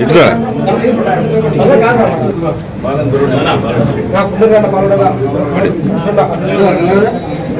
ఇట్లా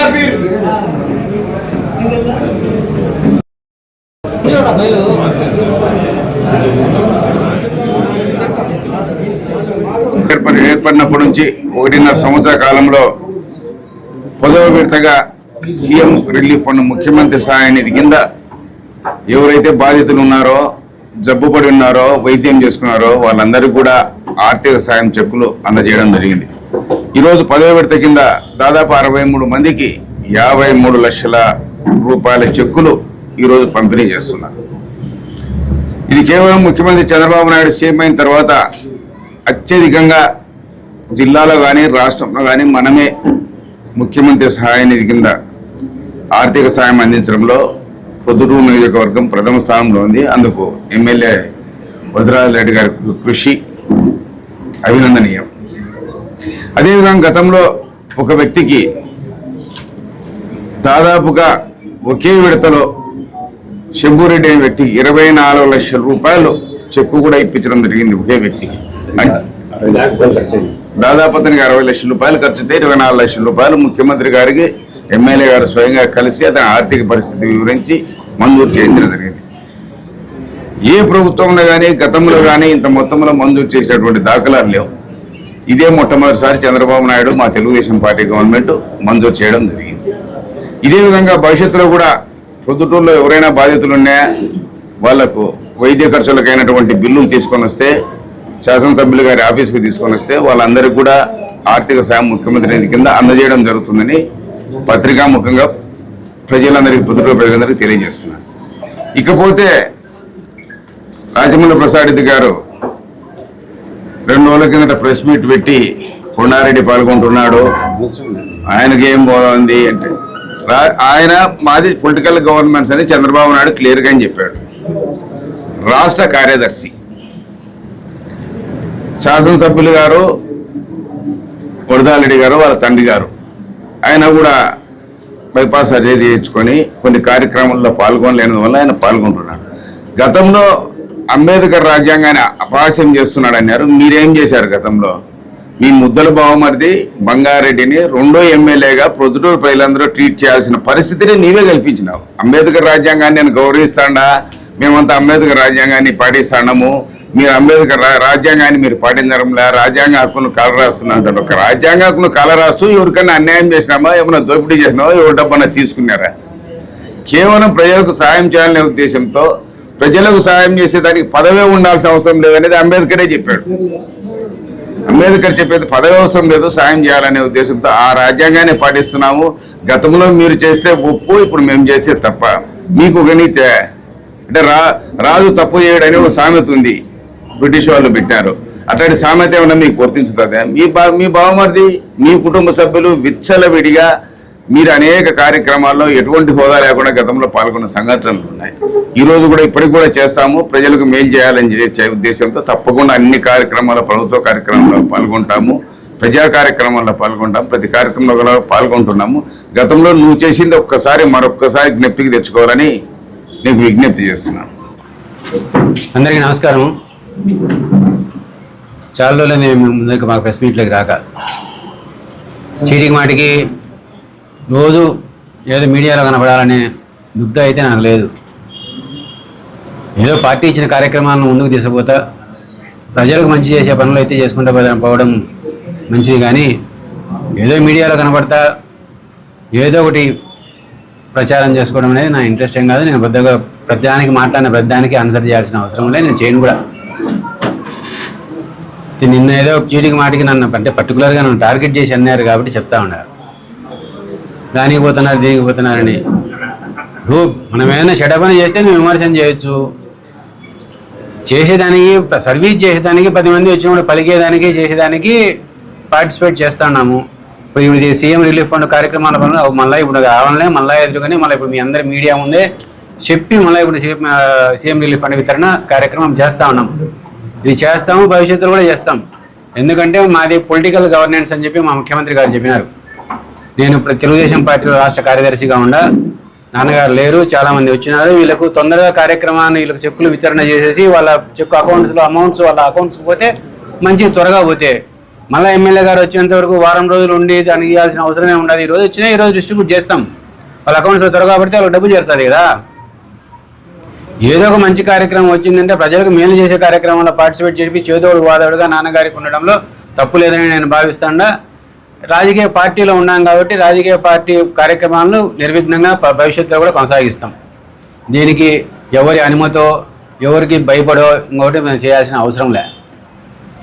ఆది ఏర్పడి ఏర్పడినప్పటి నుంచి ఒకటిన్నర సంవత్సర కాలంలో పదవ విడతగా సీఎం రిలీఫ్ ఫండ్ ముఖ్యమంత్రి సహాయ నిధి కింద ఎవరైతే బాధితులు ఉన్నారో జబ్బుపడి ఉన్నారో వైద్యం చేసుకున్నారో వాళ్ళందరికీ కూడా ఆర్థిక సాయం చెక్కులు అందజేయడం జరిగింది. ఈరోజు పదవ విడత కింద దాదాపు అరవై మూడు మందికి యాభై మూడు లక్షల రూపాయల చెక్కులు ఈరోజు పంపిణీ చేస్తున్నారు. ఇది కేవలం ముఖ్యమంత్రి చంద్రబాబు నాయుడు సీఎం అయిన తర్వాత అత్యధికంగా జిల్లాలో కానీ రాష్ట్రంలో కానీ మనమే ముఖ్యమంత్రి సహాయ నిధి కింద ఆర్థిక సాయం అందించడంలో పొద్దుటూరు నియోజకవర్గం ప్రథమ స్థానంలో ఉంది. అందుకు ఎమ్మెల్యే రెడ్డి గారి కృషి అభినందనీయం. అదేవిధంగా గతంలో ఒక వ్యక్తికి దాదాపుగా ఒకే విడతలో శంభూరెడ్డి అనే వ్యక్తికి ఇరవై నాలుగు లక్షల రూపాయలు చెక్కు కూడా ఇప్పించడం జరిగింది ఒకే వ్యక్తికి. దాదాపు అతనికి అరవై లక్షల రూపాయలు ఖర్చు అయితే ఇరవై నాలుగు లక్షల రూపాయలు ముఖ్యమంత్రి గారికి ఎమ్మెల్యే గారు స్వయంగా కలిసి అతని ఆర్థిక పరిస్థితి వివరించి మంజూరు చేయించడం జరిగింది. ఏ ప్రభుత్వంలో కానీ గతంలో కానీ ఇంత మొత్తంలో మంజూరు చేసినటువంటి దాఖలాలు లేవు. ఇదే మొట్టమొదటిసారి చంద్రబాబు నాయుడు మా తెలుగుదేశం పార్టీ గవర్నమెంట్ మంజూరు చేయడం జరిగింది. ఇదే విధంగా భవిష్యత్తులో కూడా పొద్దుటూరులో ఎవరైనా బాధితులు ఉన్నాయా వాళ్ళకు వైద్య ఖర్చులకైనటువంటి బిల్లులు తీసుకొని వస్తే శాసనసభ్యులు గారి ఆఫీస్కి తీసుకొని వస్తే వాళ్ళందరికీ కూడా ఆర్థిక సాయం ముఖ్యమంత్రి కింద అందజేయడం జరుగుతుందని పత్రికా ముఖంగా ప్రజలందరికీ పొద్దుటూరు ప్రజలందరికీ తెలియజేస్తున్నారు ఇకపోతే రాజమౌళి ప్రసాద్ గారు రెండు రోజుల కిందట ప్రెస్ మీట్ పెట్టి కొండారెడ్డి పాల్గొంటున్నాడు. ఆయనకి ఏం బాగుంది అంటే రా- ఆయన మాది పొలిటికల్ గవర్నమెంట్స్ అని చంద్రబాబు నాయుడు క్లియర్గా అని చెప్పాడు. రాష్ట్ర కార్యదర్శి శాసనసభ్యులు గారు వరదారెడ్డి గారు వాళ్ళ తండ్రి గారు. ఆయన కూడా బైపాస్ సర్జరీ చేయించుకొని కొన్ని కార్యక్రమాల్లో పాల్గొనలేని ఆయన పాల్గొంటున్నాడు. గతంలో అంబేద్కర్ రాజ్యాంగాన్ని అపహాస్యం చేస్తున్నాడు అన్నారు మీరేం చేశారు గతంలో? మీ ముద్దల బావమరిది బంగారెడ్డిని రెండో ఎమ్మెల్యేగా ప్రొద్దుటూరు ప్రజలందరూ ట్రీట్ చేయాల్సిన పరిస్థితిని నీవే కల్పించినావు. అంబేద్కర్ రాజ్యాంగాన్ని నేను గౌరవిస్తాడా? మేమంతా అంబేద్కర్ రాజ్యాంగాన్ని పాటిస్తాము మీరు అంబేద్కర్ రాజ్యాంగాన్ని మీరు పాటించడంలా రాజ్యాంగ హక్కును కల అంటారు ఒక రాజ్యాంగ హక్కును కల రాస్తూ ఎవరికైనా అన్యాయం చేసినామా? ఏమైనా దోపిడీ చేసినామా? ఎవరి డబ్బన్నా తీసుకున్నారా? కేవలం ప్రజలకు సాయం చేయాలనే ఉద్దేశంతో ప్రజలకు సాయం చేసేదానికి పదవే ఉండాల్సిన అవసరం లేదనేది అంబేద్కరే చెప్పాడు. అంబేద్కర్ చెప్పేది పదవి అవసరం లేదు సాయం చేయాలనే ఉద్దేశంతో ఆ రాజ్యాంగాన్ని పాటిస్తున్నాము. గతంలో మీరు చేస్తే ఒప్పు ఇప్పుడు మేము చేస్తే తప్ప. మీకు గణితే అంటే రా రాజు తప్పు చేయడని ఒక సామెత ఉంది. బ్రిటిష్ వాళ్ళు పెట్టారు అట్లాంటి సామెత ఏమన్నా మీకు గుర్తించుతుంది మీ బా మీ బావమరిది మీ కుటుంబ సభ్యులు విచ్చలవిడిగా మీరు అనేక కార్యక్రమాల్లో ఎటువంటి హోదా లేకుండా గతంలో పాల్గొన్న సంఘటనలు ఉన్నాయి. ఈరోజు కూడా ఇప్పటికి కూడా చేస్తాము. ప్రజలకు మేలు చేయాలని చేసే ఉద్దేశంతో తప్పకుండా అన్ని కార్యక్రమాల ప్రభుత్వ కార్యక్రమాల్లో పాల్గొంటాము. ప్రజా కార్యక్రమాల్లో పాల్గొంటాం ప్రతి కార్యక్రమంలో కూడా పాల్గొంటున్నాము. గతంలో నువ్వు చేసింది ఒక్కసారి మరొక్కసారి జ్ఞప్తికి తెచ్చుకోవాలని నీకు విజ్ఞప్తి చేస్తున్నాను. అందరికీ నమస్కారం చాలా రోజులైంది మేము ముందరికి మాకు ప్రెస్ మీట్లోకి రాక. చీటికి మాటికి రోజు ఏదో మీడియాలో కనపడాలనే దుగ్ధ అయితే నాకు లేదు. ఏదో పార్టీ ఇచ్చిన కార్యక్రమాలను ముందుకు తీసుకుపోతా ప్రజలకు మంచి చేసే పనులు అయితే చేసుకుంటూ పోవడం మంచిది కానీ ఏదో మీడియాలో కనపడతా ఏదో ఒకటి ప్రచారం చేసుకోవడం అనేది నా ఇంట్రెస్ట్ ఏం కాదు. నేను పెద్దగా ప్రతిదానికి మాట్లాడిన ప్రతిదానికి ఆన్సర్ చేయాల్సిన అవసరం లేదు. నేను చేయను కూడా. నిన్న ఏదో చీటికి మాటికి నన్ను అంటే పర్టికులర్గా నన్ను టార్గెట్ చేసి అన్నారు కాబట్టి చెప్తా ఉన్నారు. దానికి పోతున్నారు దీనికి పోతున్నారని నువ్వు మనం ఏమైనా షడపని చేస్తే నువ్వు విమర్శన చేయొచ్చు. చేసేదానికి సర్వీస్ చేసేదానికి పది మంది వచ్చినప్పుడు పలికేదానికి చేసేదానికి పార్టిసిపేట్ చేస్తున్నాము ఇప్పుడు ఇప్పుడు సీఎం రిలీఫ్ ఫండ్ కార్యక్రమాల పనులు మళ్ళీ ఇప్పుడు కావాలనే మళ్ళీ ఎదురుకొని మళ్ళీ ఇప్పుడు మీ అందరి మీడియా ముందే చెప్పి మళ్ళీ ఇప్పుడు సీఎం రిలీఫ్ ఫండ్ వితరణ కార్యక్రమం చేస్తా ఉన్నాం. ఇది చేస్తాము భవిష్యత్తులో కూడా చేస్తాం. ఎందుకంటే మాది పొలిటికల్ గవర్నెన్స్ అని చెప్పి మా ముఖ్యమంత్రి గారు చెప్పినారు. నేను ఇప్పుడు తెలుగుదేశం పార్టీలో రాష్ట్ర కార్యదర్శిగా ఉండా నాన్నగారు లేరు చాలామంది వచ్చినారు. వీళ్ళకు తొందరగా కార్యక్రమాన్ని వీళ్ళకి చెక్కులు వితరణ చేసేసి వాళ్ళ చెక్కు అకౌంట్స్లో అమౌంట్స్ వాళ్ళ అకౌంట్స్కి పోతే మంచి త్వరగా పోతే. మళ్ళీ ఎమ్మెల్యే గారు వచ్చేంత వరకు వారం రోజులు ఉండి దానికి ఇవ్వాల్సిన అవసరమే ఉండదు. ఈ రోజు వచ్చినా ఈ రోజు డిస్ట్రిబ్యూట్ చేస్తాం. వాళ్ళ అకౌంట్స్లో త్వరగా పడితే వాళ్ళకి డబ్బు చేరుతుంది కదా. ఏదో ఒక మంచి కార్యక్రమం వచ్చిందంటే ప్రజలకు మేలు చేసే కార్యక్రమంలో పార్టిసిపేట్ చేసి చేదోడు వాదోడుగా నాన్నగారికి ఉండడంలో తప్పు లేదని నేను భావిస్తాను రాజకీయ పార్టీలో ఉన్నాం కాబట్టి రాజకీయ పార్టీ కార్యక్రమాలను నిర్విఘ్నంగా భవిష్యత్తులో కూడా కొనసాగిస్తాం. దీనికి ఎవరి అనుమతో ఎవరికి భయపడో ఇంకొకటి మేము చేయాల్సిన అవసరం లే.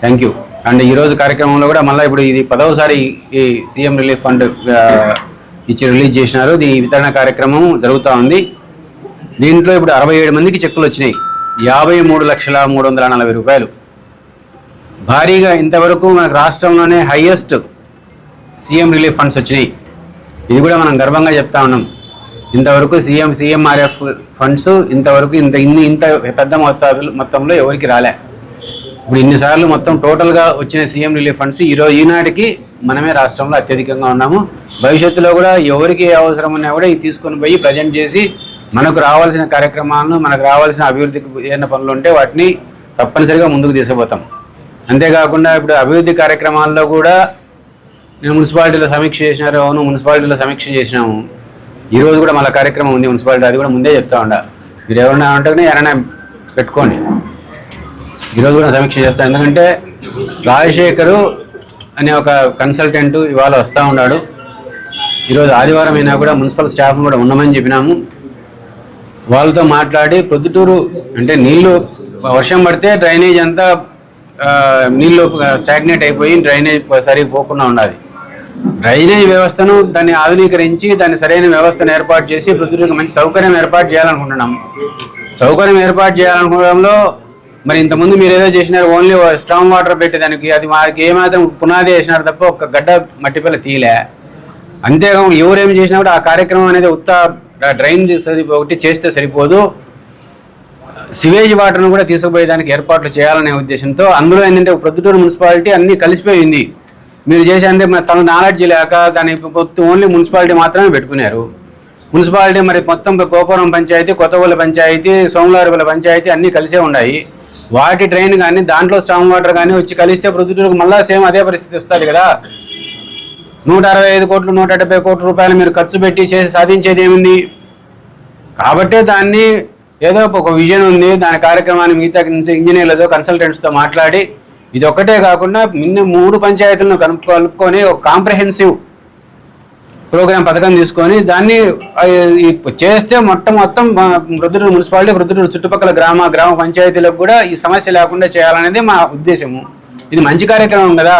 థ్యాంక్ యూ అండ్ ఈరోజు కార్యక్రమంలో కూడా మళ్ళీ ఇప్పుడు ఇది పదవసారి ఈ సీఎం రిలీఫ్ ఫండ్ ఇచ్చి రిలీజ్ చేసినారు. దీని వితరణ కార్యక్రమం జరుగుతూ ఉంది. దీంట్లో ఇప్పుడు అరవై ఏడు మందికి చెక్కులు వచ్చినాయి. యాభై మూడు లక్షల మూడు వందల నలభై రూపాయలు. భారీగా ఇంతవరకు మనకు రాష్ట్రంలోనే హైయెస్ట్ సీఎం రిలీఫ్ ఫండ్స్ వచ్చినాయి. ఇది కూడా మనం గర్వంగా చెప్తా ఉన్నాం. ఇంతవరకు సీఎం సీఎంఆర్ఎఫ్ ఫండ్స్ ఇంతవరకు ఇంత ఇన్ని ఇంత పెద్ద మొత్తాలు మొత్తంలో ఎవరికి రాలే. ఇప్పుడు ఇన్నిసార్లు మొత్తం టోటల్గా వచ్చిన సీఎం రిలీఫ్ ఫండ్స్ ఈరోజు ఈనాటికి మనమే రాష్ట్రంలో అత్యధికంగా ఉన్నాము. భవిష్యత్తులో కూడా ఎవరికి ఏ అవసరం ఉన్నా కూడా ఇది తీసుకొని పోయి ప్రజెంట్ చేసి మనకు రావాల్సిన కార్యక్రమాలను మనకు రావాల్సిన అభివృద్ధికి ఏదైనా పనులు ఉంటే వాటిని తప్పనిసరిగా ముందుకు తీసుకుపోతాం. అంతేకాకుండా ఇప్పుడు అభివృద్ధి కార్యక్రమాల్లో కూడా నేను మున్సిపాలిటీలో సమీక్ష చేసినారు అవును మున్సిపాలిటీలో సమీక్ష చేసినాము. ఈరోజు కూడా మళ్ళీ కార్యక్రమం ఉంది మున్సిపాలిటీ అది కూడా ముందే చెప్తా ఉండ. మీరు ఎవరన్నా ఉంటే ఎవరైనా పెట్టుకోండి. ఈరోజు కూడా సమీక్ష చేస్తాను ఎందుకంటే రాజశేఖరు అనే ఒక కన్సల్టెంట్ ఇవాళ వస్తూ ఉన్నాడు. ఈరోజు ఆదివారం అయినా కూడా మున్సిపల్ స్టాఫ్ కూడా ఉండమని చెప్పినాము. వాళ్ళతో మాట్లాడి ప్రొద్దుటూరు అంటే నీళ్ళు వర్షం పడితే డ్రైనేజ్ అంతా నీళ్ళు నీళ్ళు స్టాగ్నేట్ అయిపోయి డ్రైనేజ్ సరిగ్గా పోకుండా ఉండాలి. డ్రైనేజ్ వ్యవస్థను దాన్ని ఆధునీకరించి దాన్ని సరైన వ్యవస్థను ఏర్పాటు చేసి ప్రొద్దుటూరుకి మంచి సౌకర్యం ఏర్పాటు చేయాలనుకుంటున్నాం. సౌకర్యం ఏర్పాటు చేయాలనుకోవడంలో మరి ఇంతకుముందు మీరు ఏదో చేసినారు ఓన్లీ స్ట్రాంగ్ వాటర్ పెట్టి దానికి అది మాకు ఏమాత్రం పునాది వేసినారు తప్ప ఒక గడ్డ మట్టి పిల్ల తీయలే అంతేకాకుండా ఎవరేమి చేసినా కూడా ఆ కార్యక్రమం అనేది ఉత్త డ్రైన్ సరి ఒకటి చేస్తే సరిపోదు. సివేజ్ వాటర్ను కూడా తీసుకుపోయేదానికి ఏర్పాట్లు చేయాలనే ఉద్దేశంతో అందులో ఏంటంటే ప్రొద్దుటూరు మున్సిపాలిటీ అన్ని కలిసిపోయింది మీరు చేసే అంటే తన నాలెడ్జ్ లేక దాని మొత్తం ఓన్లీ మున్సిపాలిటీ మాత్రమే పెట్టుకున్నారు. మున్సిపాలిటీ మరి మొత్తం గోపురం పంచాయతీ కొత్తగూల పంచాయతీ సోమవారిపల్లి పంచాయతీ అన్నీ కలిసే ఉన్నాయి. వాటి డ్రైన్ కానీ దాంట్లో స్ట్రాంగ్ వాటర్ కానీ వచ్చి కలిస్తే ప్రొద్దుటూరుకు మళ్ళా సేమ్ అదే పరిస్థితి వస్తుంది కదా. నూట అరవై ఐదు కోట్లు నూట డెబ్బై కోట్ల రూపాయలు మీరు ఖర్చు పెట్టి చేసి సాధించేది ఏముంది? కాబట్టే దాన్ని ఏదో ఒక విజన్ ఉంది దాని కార్యక్రమాన్ని మిగతా ఇంజనీర్లతో కన్సల్టెంట్స్తో మాట్లాడి ఇది ఒక్కటే కాకుండా మిన్న మూడు పంచాయతీలను కలుపు కలుపుకొని ఒక కాంప్రహెన్సివ్ ప్రోగ్రామ్ పథకం తీసుకొని దాన్ని చేస్తే మొత్తం మొత్తం వృద్ధుడు మున్సిపాలిటీ వృద్ధుడు చుట్టుపక్కల గ్రామ గ్రామ పంచాయతీలకు కూడా ఈ సమస్య లేకుండా చేయాలనేది మా ఉద్దేశము. ఇది మంచి కార్యక్రమం కదా.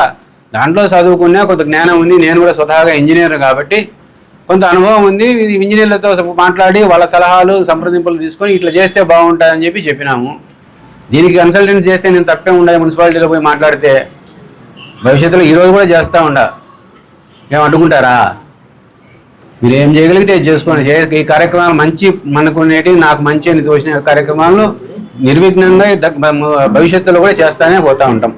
దాంట్లో చదువుకున్నా కొంత జ్ఞానం ఉంది. నేను కూడా స్వతహాగా ఇంజనీర్ కాబట్టి కొంత అనుభవం ఉంది. ఇది ఇంజనీర్లతో మాట్లాడి వాళ్ళ సలహాలు సంప్రదింపులు తీసుకొని ఇట్లా చేస్తే బాగుంటుందని చెప్పి చెప్పినాము. దీనికి కన్సల్టెన్స్ చేస్తే నేను తప్పే ఉండాలి మున్సిపాలిటీలో పోయి మాట్లాడితే భవిష్యత్తులో ఈరోజు కూడా చేస్తూ ఉండా. ఏం అడ్డుకుంటారా? మీరు ఏం చేయగలిగితే చేసుకోండి. చే- ఈ కార్యక్రమాలు మంచి మనకు ఉండేటివి నాకు మంచి అని తోచిన కార్యక్రమాలు నిర్విఘ్నంగా భవిష్యత్తులో కూడా చేస్తానే పోతా ఉంటాం.